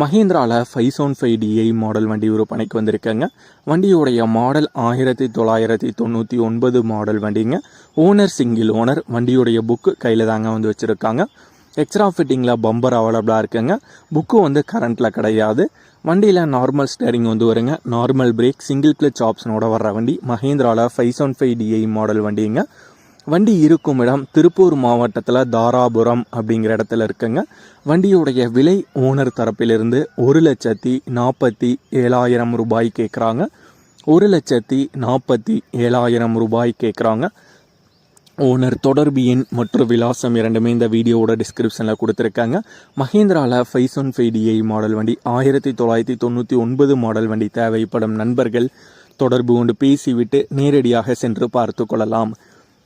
மஹேந்திராவில் five seven five DI model வண்டி விற்பனைக்கு வந்திருக்கேங்க. வண்டியுடைய மாடல் ஆயிரத்தி தொள்ளாயிரத்தி தொண்ணூற்றி ஒன்பது மாடல் வண்டிங்க. ஓனர் சிங்கிள் ஓனர் வண்டியுடைய புக்கு கையில் தாங்க வந்து வச்சுருக்காங்க. எக்ஸ்ட்ரா ஃபிட்டிங்கில் பம்பர் அவைலபிளாக இருக்குங்க. புக்கு வந்து கரண்ட்டில் கிடையாது. வண்டியில் நார்மல் ஸ்டேரிங் வந்து வருங்க. நார்மல் பிரேக் சிங்கிள் கிளச் ஆப்ஷனோட வர்ற வண்டி. மஹேந்திராவில் five seven five DI model வண்டிங்க. வண்டி இருக்கும் இடம் திருப்பூர் மாவட்டத்தில் தாராபுரம் அப்படிங்கிற இடத்துல இருக்குங்க. வண்டியுடைய விலை ஓனர் தரப்பிலிருந்து ஒரு லட்சத்தி நாற்பத்தி ஏழாயிரம் ரூபாய் கேட்குறாங்க ஒரு லட்சத்தி நாற்பத்தி ஏழாயிரம் ரூபாய் கேட்குறாங்க ஓனர் தொடர்பு எண் மற்றும் விலாசம் இரண்டுமே இந்த வீடியோவோட டிஸ்கிரிப்ஷனில் கொடுத்துருக்காங்க. மஹேந்திராவில் five one five DI model வண்டி ஆயிரத்தி தொள்ளாயிரத்தி தொண்ணூற்றி ஒன்பது மாடல் வண்டி தேவைப்படும் நண்பர்கள் தொடர்பு கொண்டு பேசிவிட்டு நேரடியாக சென்று பார்த்து கொள்ளலாம்.